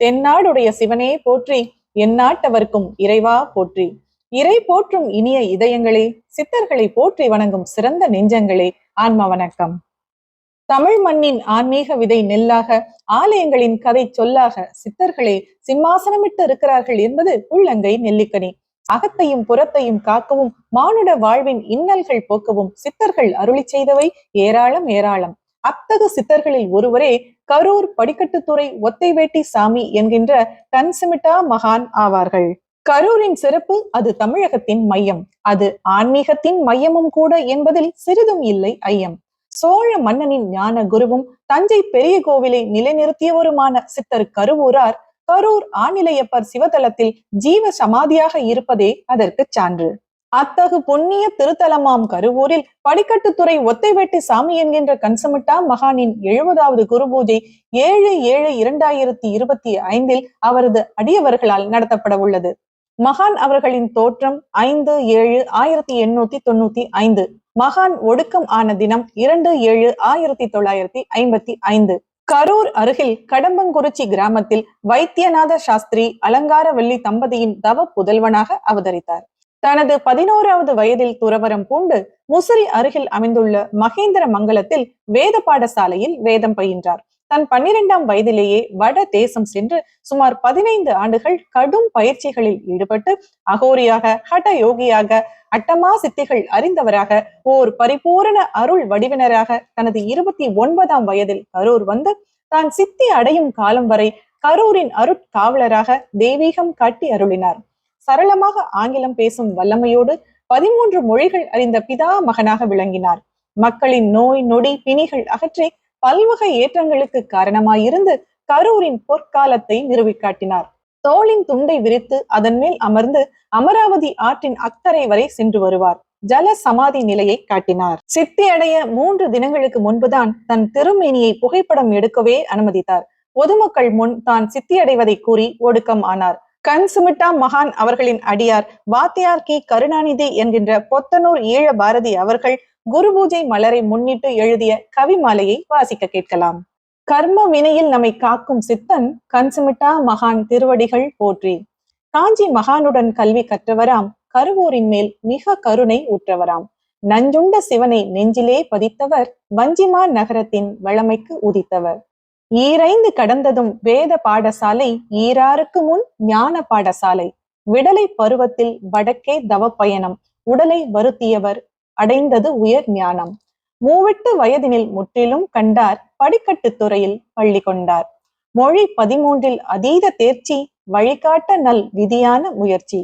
தென்னாடுடைய சிவனே போற்றி எந்நாட்டவர்க்கும் இறைவா போற்றி. இறை போற்றும் இனிய இதயங்களே சித்தர்களை போற்றி வணங்கும் சிறந்த நெஞ்சங்களே ஆன்ம வணக்கம். தமிழ் மண்ணின் ஆன்மீக விதை நெல்லாக ஆலயங்களின் கதை சொல்லாக சித்தர்களே சிம்மாசனமிட்டு இருக்கிறார்கள் என்பது உள்ளங்கை நெல்லிக்கனி. அகத்தையும் புறத்தையும் காக்கவும் மானுட வாழ்வின் இன்னல்கள் போக்கவும் சித்தர்கள் அருளி செய்தவை ஏராளம் ஏராளம். அத்தகு சித்தர்களில் ஒருவரே கரூர் படிக்கட்டுத்துறை ஒத்தைவேட்டி சாமி என்கின்ற கன்சிமிட்டா மகான் ஆவார்கள். கரூரின் சிறப்பு அது தமிழகத்தின் மையம். அது ஆன்மீகத்தின் மையமும் கூட என்பதில் சிறிதும் இல்லை ஐயம். சோழ மன்னனின் ஞான குருவும் தஞ்சை பெரிய கோவிலை நிலைநிறுத்தியவருமான சித்தர் கருவூரார் கரூர் ஆநிலையப்பர் சிவதலத்தில் ஜீவ சமாதியாக இருப்பதே அதற்கு சான்று. அத்தகு பொன்னிய திருத்தலமாம் கருவூரில் படிக்கட்டுத்துறை ஒத்தைவேட்டி சாமி என்கின்ற கன்சமிட்டா மகானின் எழுபதாவது குருபூஜை ஏழு ஏழு இரண்டாயிரத்தி இருபத்தி ஐந்தில் அவரது அடியவர்களால் நடத்தப்பட உள்ளது. மகான் அவர்களின் தோற்றம் ஐந்து ஏழு ஆயிரத்தி எண்ணூத்தி தொண்ணூத்தி ஐந்து. மகான் ஒடுக்கம் ஆன தினம் இரண்டு ஏழு ஆயிரத்தி தொள்ளாயிரத்தி ஐம்பத்தி ஐந்து. கரூர் அருகில் கடம்பங்குறிச்சி கிராமத்தில் வைத்தியநாத சாஸ்திரி அலங்காரவல்லி தம்பதியின் தவ புதல்வனாக அவதரித்தார். தனது பதினோராவது வயதில் துறவரம் பூண்டு முசிறி அருகில் அமைந்துள்ள மகேந்திர மங்கலத்தில் வேத பாடசாலையில் வேதம் பயின்றார். தன் பன்னிரெண்டாம் வயதிலேயே வட தேசம் சென்று சுமார் பதினைந்து ஆண்டுகள் கடும் பயிற்சிகளில் ஈடுபட்டு அகோரியாக ஹட யோகியாக அட்டமா சித்திகள் அறிந்தவராக ஓர் பரிபூரண அருள் வடிவினராக தனது இருபத்தி ஒன்பதாம் வயதில் கரூர் வந்து தான் சித்தி அடையும் காலம் வரை கரூரின் அருட்காவலராக தெய்வீகம் காட்டி அருளினார். சரளமாக ஆங்கிலம் பேசும் வல்லமையோடு பதிமூன்று மொழிகள் அறிந்த பிதா மகனாக விளங்கினார். மக்களின் நோய் நொடி பிணிகள் அகற்றி பல்வகை ஏற்றங்களுக்கு காரணமாயிருந்து கரூரின் பொற்காலத்தை நிறுவிக்காட்டினார் தோளின் துண்டை விரித்து அதன் மேல் அமர்ந்து அமராவதி ஆற்றின் அக்கறை வரை சென்று வருவார். ஜல சமாதி நிலையை காட்டினார். சித்தி அடைய மூன்று தினங்களுக்கு முன்புதான் தன் திருமேனியை புகைப்படம் எடுக்கவே அனுமதித்தார். பொதுமக்கள் முன் தான் சித்தி அடைவதை கூறி ஒடுக்கம் ஆனார். கண் சுமிட்டா மகான் அவர்களின் அடியார் வாத்தியார் கி. கருணாநிதி என்கின்ற பொத்தனூர் ஈழ பாரதி அவர்கள் குரு பூஜை மலரை முன்னிட்டு எழுதிய கவிமாலையை வாசிக்க கேட்கலாம். கர்ம வினையில் நம்மை காக்கும் சித்தன் கன்சுமிட்டா மகான் திருவடிகள் போற்றி. காஞ்சி மகானுடன் கல்வி கற்றவராம் கருவூரின் மேல் மிக கருணை உற்றவராம். நஞ்சுண்ட சிவனை நெஞ்சிலே பதித்தவர் வஞ்சிமா நகரத்தின் வளமைக்கு உதித்தவர். ஈரைந்து கடந்ததும் வேத பாடசாலை ஈராருக்கு முன் ஞான பாடசாலை. விடலை பருவத்தில் வடக்கே தவ பயணம் உடலை வருத்தியவர் அடைந்தது உயர் ஞானம். மூவெட்டு வயதினில் முற்றிலும் கண்டார் படிக்கட்டு துறையில் பள்ளி கொண்டார். மொழி பதிமூன்றில் அதீத தேர்ச்சி வழிகாட்ட நல் விதியான முயற்சி.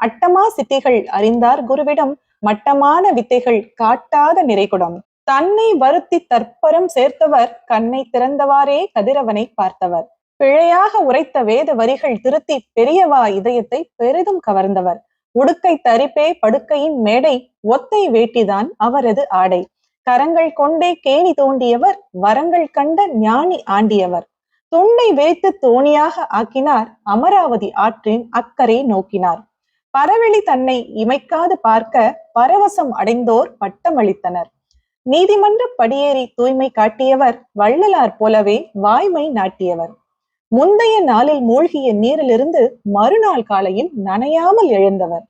அட்டமா சித்திகள் அறிந்தார் குருவிடம் மட்டமான வித்தைகள் காட்டாத நிறைகுடம். தன்னை வருத்தி தற்பரம் சேர்த்தவர் கண்ணை திறந்தவாறே கதிரவனை பார்த்தவர். பிழையாக உரைத்த வேத வரிகள் திருத்தி பெரியவா இதயத்தை பெரிதும் கவர்ந்தவர். உடுக்கை தரிப்பே படுக்கையின் மேடை ஒத்தை வேட்டிதான் அவரது ஆடை. கரங்கள் கொண்டே கேணி தோண்டியவர் வரங்கள் கண்ட ஞானி ஆண்டியவர். துண்டை விரித்து தோணியாக ஆக்கினார் அமராவதி ஆற்றின் அக்கறை நோக்கினார். பரவெளி தன்னை இமைக்காது பார்க்க பரவசம் அடைந்தோர் பட்டமளித்தனர். நீதிமன்ற படியேறி தூய்மை காட்டியவர் வள்ளலார் போலவே வாய்மை நாட்டியவர். முந்தைய நாளில் மூழ்கிய நீரிலிருந்து மறுநாள் காலையில் நனையாமல் எழுந்தவர்.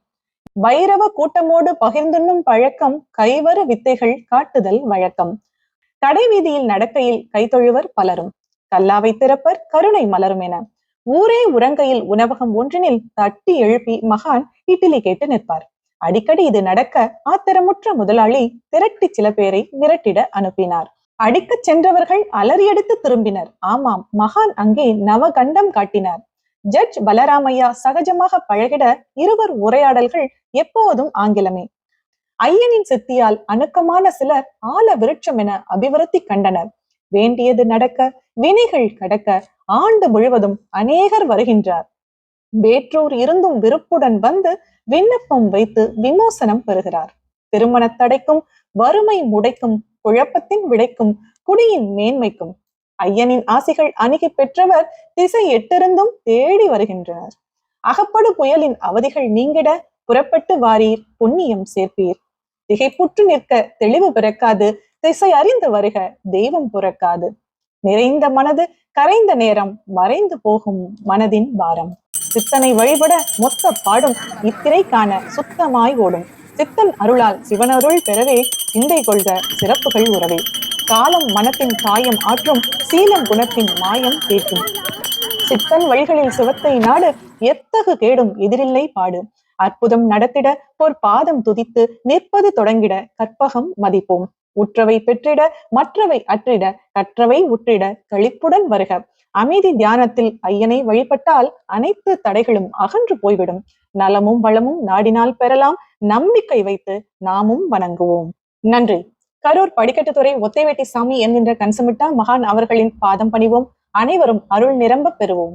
பைரவ கூட்டமோடு பகிர்ந்துண்ணும் பழக்கம் கைவரு வித்தைகள் காட்டுதல் வழக்கம். கடை வீதியில் நடக்கையில் கைத்தொழுவர் பலரும். கல்லாவை திறப்பர் கருணை மலரும் என ஊரே உறங்கையில் உணவகம் ஒன்றினில் தட்டி எழுப்பி மகான் இட்லி கேட்டு நிற்பார். அடிக்கடி இது நடக்க ஆத்திரமுற்ற முதலாளி திரட்டி சில பேரை மிரட்டிட அனுப்பினார். அடிக்கச் சென்றவர்கள் அலறியடித்து திரும்பினர். ஆமாம் மகான் அங்கே நவகண்டம் காட்டினார். ஜட்ஜ் பலராமையா சகஜமாக பழகிட இருவர் உரையாடல்கள் எப்போதும் ஆங்கிலமே. ஐயனின் சித்தியால் அணுக்கமான சிலர் ஆல விருட்சம் என அபிவிருத்தி கண்டனர். வேண்டியது நடக்க வினைகள் கடக்க ஆண்டு முழுவதும் அநேகர் வருகின்றார். வேற்றோர் இருந்தும் விருப்புடன் வந்து விண்ணப்பம் வைத்து விமோசனம் பெறுகிறார். திருமண தடைக்கும் வறுமை முடைக்கும் குழப்பத்தின் விடைக்கும் குடியின் மேன்மைக்கும் ஐயனின் ஆசிகள் அணுகி பெற்றவர் திசை எட்டிருந்தும் தேடி வருகின்றனர். அகப்படு புயலின் அவதிகள் நீங்கிட புறப்பட்டு வாரீர் புண்ணியம் சேர்ப்பீர். திகைப்புற்று நிற்க தெளிவு பிறக்காது திசை அறிந்து வருக தெய்வம் புறக்காது. நிறைந்த மனது கரைந்த நேரம் மறைந்து போகும் மனதின் பாரம். சித்தனை வழிபட மொத்த பாடும் இத்திரை காண சுத்தமாய் ஓடும். சித்தன் அருளால் சிவனருள் பெறவே சிந்தை கொள்க சிறப்புகள் உறவே. காலம் மனத்தின் காயம் ஆற்றும் சீலம் குணத்தின் மாயம் கேட்கும். சித்தன் வழிகளில் சிவத்தை நாடு எத்தகு கேடும் எதிரில்லை பாடு. அற்புதம் நடத்திட போர் பாதம் துதித்து நிற்பது தொடங்கிட கற்பகம் மதிப்போம். உற்றவை பெற்றிட மற்றவை அற்றிட கற்றவை உற்றிட கழிப்புடன் வருக. அமைதி தியானத்தில் ஐயனை வழிபட்டால் அனைத்து தடைகளும் அகன்று போய்விடும். நலமும் வளமும் நாடினால் பெறலாம். நம்பிக்கை வைத்து நாமும் வணங்குவோம். நன்றி. கரூர் படிக்கட்டுத்துறை ஒத்தைவேட்டி சாமி என்கின்ற கன்சமிட்டா மகான் அவர்களின் பாதம் பணிவோம். அனைவரும் அருள் நிரம்ப பெறுவோம்.